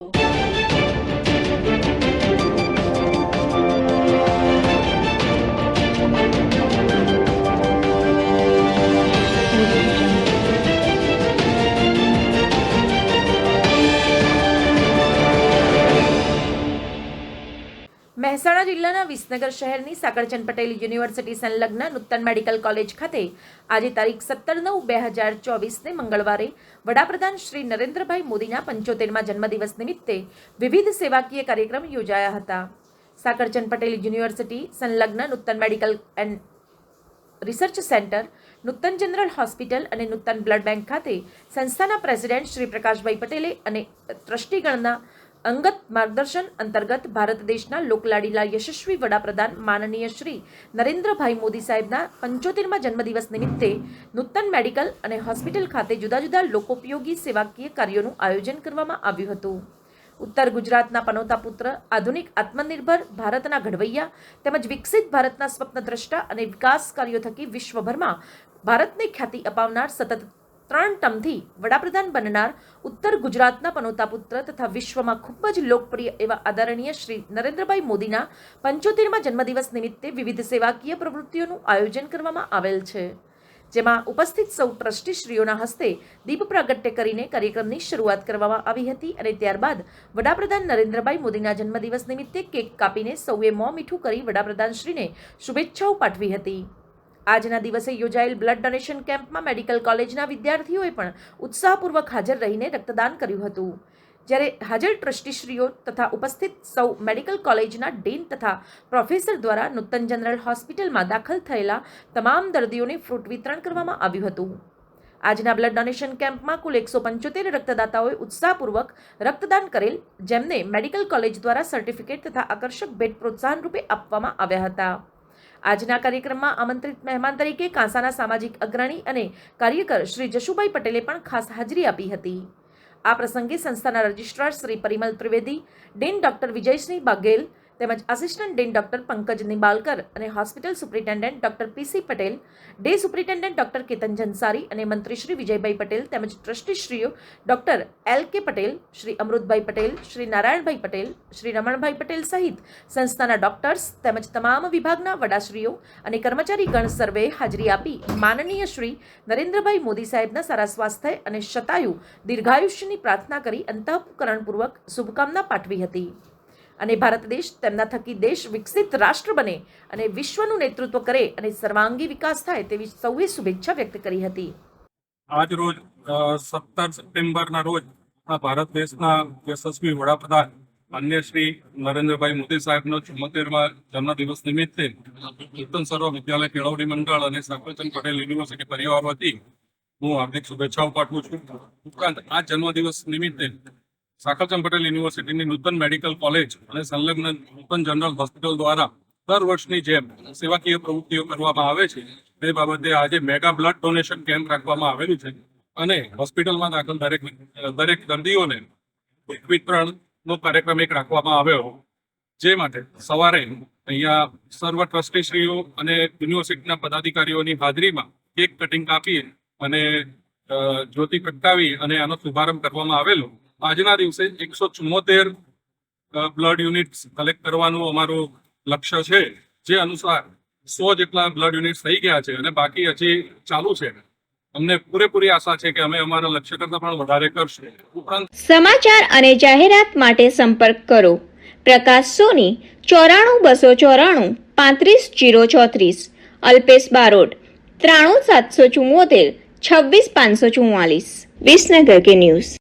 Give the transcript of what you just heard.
you. જિલ્લાના વિસનગર શહેરની Sakarchand Patel university સંલગ્ન નૂતન મેડિકલ કોલેજ ખાતે આજે તારીખ સત્તર નવ બે હજાર ચોવીસને મંગળવારે વડાપ્રધાન શ્રી નરેન્દ્રભાઈ મોદીના પંચોતેરમાં જન્મદિવસ નિમિત્તે વિવિધ સેવાકીય કાર્યક્રમ યોજાયા હતા. સાકરચંદ પટેલ યુનિવર્સિટી સંલગ્ન Nutan medical and research centre, Nutan general hospital અને નૂતન બ્લડ બેંક ખાતે સંસ્થાના પ્રેસિડેન્ટ શ્રી પ્રકાશભાઈ પટેલે અને ટ્રસ્ટીગણના અંગત માર્ગદર્શન અંતર્ગત ભારત દેશના લોકલાડીલા યશસ્વી વડાપ્રધાન માનનીય શ્રી નરેન્દ્રભાઈ મોદી સાહેબના પંચોતેરમાં જન્મદિવસ નિમિત્તે નૂતન મેડિકલ અને હોસ્પિટલ ખાતે જુદા જુદા લોકોપયોગી સેવાકીય કાર્યોનું આયોજન કરવામાં આવ્યું હતું. ઉત્તર ગુજરાતના પનોતા પુત્ર, આધુનિક આત્મનિર્ભર ભારતના ઘડવૈયા તેમજ વિકસિત ભારતના સ્વપ્નદ્રષ્ટા અને વિકાસ કાર્યો થકી વિશ્વભરમાં ભારતને ખ્યાતિ અપાવનાર સતત ત્રણ ટર્મથી વડાપ્રધાન બનનાર ઉત્તર ગુજરાતના પનોતા પુત્ર તથા વિશ્વમાં ખૂબ જ લોકપ્રિય એવા આદરણીય શ્રી નરેન્દ્રભાઈ મોદીના પંચોતેરમાં જન્મદિવસ નિમિત્તે વિવિધ સેવાકીય પ્રવૃત્તિઓનું આયોજન કરવામાં આવેલ છે. જેમાં ઉપસ્થિત સૌ ટ્રસ્ટીશ્રીઓના હસ્તે દીપ પ્રાગટ્ય કરીને કાર્યક્રમની શરૂઆત કરવામાં આવી હતી અને ત્યારબાદ વડાપ્રધાન નરેન્દ્રભાઈ મોદીના જન્મદિવસ નિમિત્તે કેક કાપીને સૌએ મોં મીઠું કરી વડાપ્રધાનશ્રીને શુભેચ્છાઓ પાઠવી હતી. આજના દિવસે યોજાયેલ બ્લડ ડોનેશન કેમ્પમાં મેડિકલ કોલેજના વિદ્યાર્થીઓએ પણ ઉત્સાહપૂર્વક હાજર રહીને રક્તદાન કર્યું હતું. જ્યારે હાજર ટ્રસ્ટીશ્રીઓ તથા ઉપસ્થિત સૌ મેડિકલ કોલેજના ડીન તથા પ્રોફેસર દ્વારા નૂતન જનરલ હોસ્પિટલમાં દાખલ થયેલા તમામ દર્દીઓને ફ્રૂટ વિતરણ કરવામાં આવ્યું હતું. આજના બ્લડ ડોનેશન કેમ્પમાં કુલ એકસો પંચોતેર રક્તદાતાઓએ ઉત્સાહપૂર્વક રક્તદાન કરેલ, જેમને મેડિકલ કોલેજ દ્વારા સર્ટિફિકેટ તથા આકર્ષક ભેટ પ્રોત્સાહન રૂપે આપવામાં આવ્યા હતા. આજના કાર્યક્રમમાં આમંત્રિત મહેમાન તરીકે કાંસાના સામાજિક અગ્રણી અને કાર્યકર શ્રી જશુભાઈ પટેલે પણ ખાસ હાજરી આપી હતી. આ પ્રસંગે સંસ્થાના registrar Shri Parimal Trivedi, dean doctor Vijaysinh Baghel તેમજ assistant dean doctor Pankaj Nibalkar અને hospital superintendent doctor PC Patel day superintendent doctor Ketan Jansari અને મંત્રી શ્રી વિજયભાઈ પટેલ તેમજ ટ્રસ્ટીશ્રીઓ doctor L K Patel, Shri Amrutbhai Patel, Shri Narayanbhai Patel, Shri Ramanbhai Patel સહિત સંસ્થાના ડોક્ટર્સ તેમજ તમામ વિભાગના વડાશ્રીઓ અને કર્મચારી ગણ સર્વે હાજરી આપી માનનીય શ્રી નરેન્દ્રભાઈ મોદી સાહેબના સારા સ્વાસ્થ્ય અને શતાયુ દીર્ઘાયુષ્યની પ્રાર્થના કરી અંતઃકરણપૂર્વક શુભકામના પાઠવી હતી. અને ભારત દેશ તેમના થકી દેશ વિકસિત રાષ્ટ્ર બને અને વિશ્વનું નેતૃત્વ કરે અને સર્વાંગી વિકાસ થાય તેવી સૌએ શુભેચ્છા વ્યક્ત કરી હતી. આજ રોજ સત્તર સપ્ટેમ્બરના રોજ ભારત દેશના યશસ્વી વડાપ્રધાન માન્ય શ્રી નરેન્દ્રભાઈ મોદી સાહેબનો ચુમ્મોતેરમાં જન્મદિવસ નિમિત્તે નૂતન સર્વ વિદ્યાલય કેળવણી મંડળ અને સાકરચંદ પટેલ યુનિવર્સિટી પરિવાર વતી હું હાર્દિક શુભેચ્છાઓ પાઠવું છું. ઉપરાંત આ જન્મદિવસ નિમિત્તે સાકરચંદ પટેલ યુનિવર્સિટીની નૂતન મેડિકલ કોલેજ અને સંલગ્ન નૂતન જનરલ હોસ્પિટલ દ્વારા દર વર્ષની જેમ સેવાકીય પ્રવૃત્તિઓ કરવામાં આવે છે. તે બાબતે આજે મેગા બ્લડ ડોનેશન કેમ્પ રાખવામાં આવેલું છે અને હોસ્પિટલમાં દાખલ દરેક દરેક દર્દીઓને વિતરણનો કાર્યક્રમ એક રાખવામાં આવ્યો. જે માટે સવારે અહીંયા સર્વ ટ્રસ્ટીશ્રીઓ અને યુનિવર્સિટીના પદાધિકારીઓની હાજરીમાં કેક કટિંગ કાપી અને જ્યોતિ પ્રગટાવી અને આનો શુભારંભ કરવામાં આવેલો. આજના દિવસે એકસો ચુમ્મોતેર બ્લડ યુનિટ્સ કલેક્ટ કરવાનું અમારું લક્ષ્ય છે. જે અનુસાર સો જેટલા બ્લડ યુનિટ થઈ ગયા છે અને બાકી હજી ચાલુ છે. અમને પૂરેપૂરી આશા છે કે અમે અમારા લક્ષ્ય કરતા પણ વધારે કરશું. સમાચાર અને જાહેરાત માટે સંપર્ક કરો. પ્રકાશ સોની, ચોરાણું બસો ચોરાણું, પાંત્રીસ જીરો ચોત્રીસ. અલ્પેશ બારોટ, ત્રાણું સાતસો ચુમ્મોતેર, છવ્વીસ પાંચસો ચુમ્માલીસ. વિસનગર કે ન્યૂઝ.